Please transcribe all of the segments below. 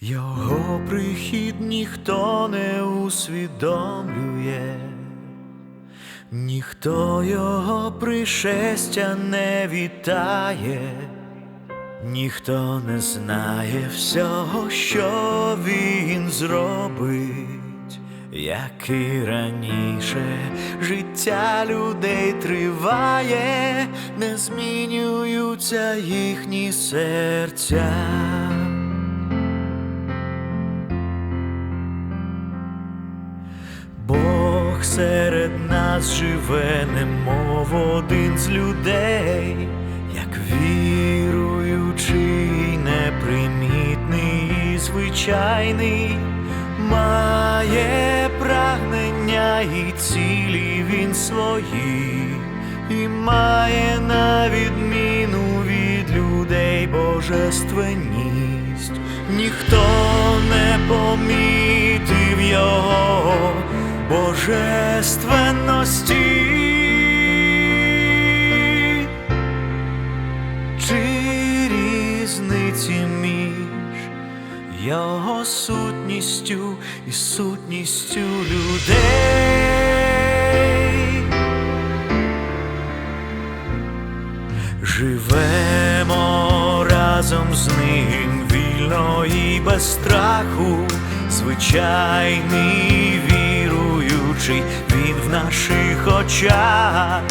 Його прихід ніхто не усвідомлює, ніхто його пришестя не вітає, ніхто не знає всього, що він зробить, як і раніше життя людей триває, не змінюються їхні серця. Нас живе, немов один з людей, як віруючий, непримітний і звичайний, має прагнення і цілі він свої, і має на відміну від людей божественність, ніхто не помітив його божественності. Чи різниці між його сутністю і сутністю людей? Живемо разом з ним вільно і без страху, звичайний віруючий, він в наших очах,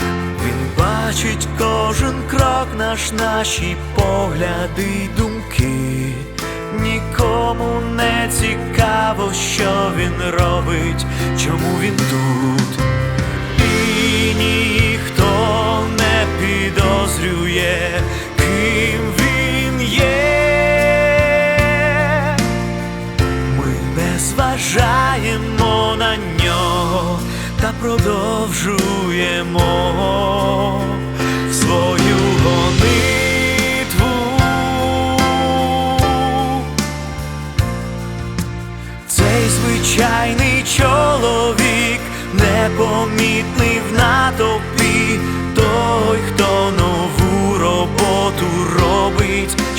він бачить кожен крок наш, наші погляди й думки. Нікому не цікаво, що він робить, чому він тут. І ніхто не підозрює, ким він є. Ми не зважаємо продовжуємо свою гонитву.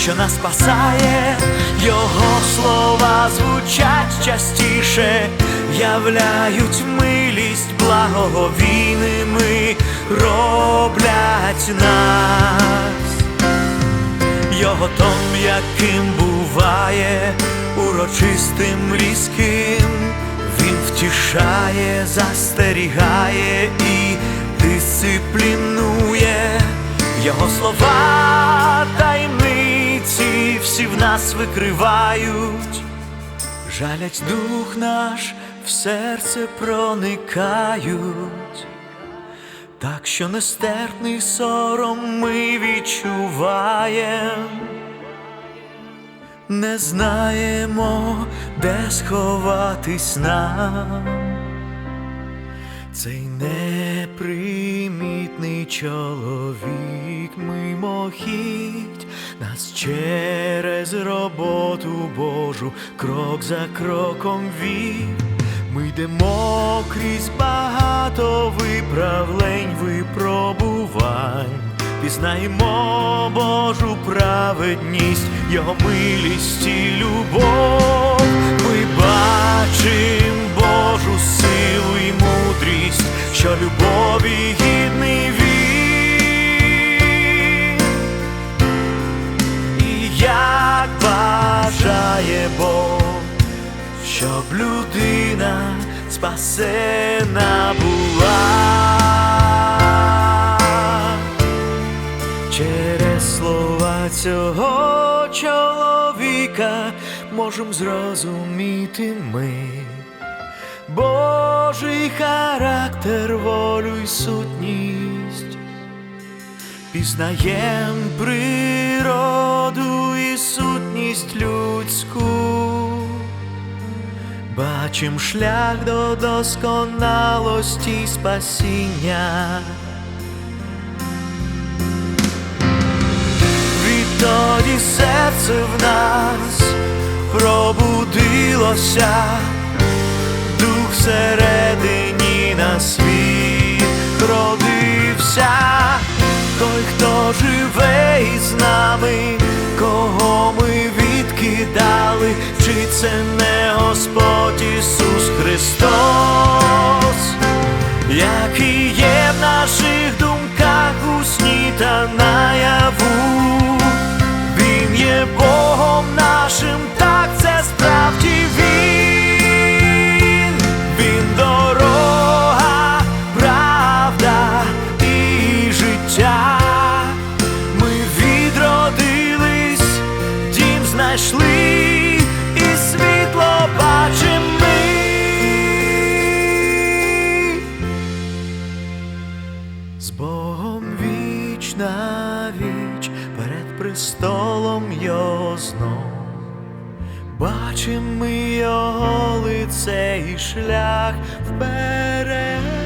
Що нас спасає, його слова звучать частіше, являють милість благоговійними, роблять нас. Його тон, яким буває, урочистим різким, він втішає, застерігає і дисциплінує. Його слова всі в нас викривають, жалять дух наш в серце проникають. Так що нестерпний сором ми відчуваєм, не знаємо, де сховатись нам. Цей непримітний чоловік мимохідь нас через роботу Божу крок за кроком вів. Ми йдемо крізь багато виправлень, випробувань, пізнаємо Божу праведність, Його милість і любов. Щоб людина спасена була. Через слова цього чоловіка можем зрозуміти ми. Божий характер, волю й сутність, пізнаєм природу і сутність людську. Бачим шлях до досконалості й спасіння. Відтоді серце в нас пробудилося, дух всередині на світ родився, той, хто живе із нами, це не Господь Ісус Христос, який є в наших думках у сні та наяву, Він є Богом нашим. Престолом його знов. бачимо ми його лице і шлях вперед.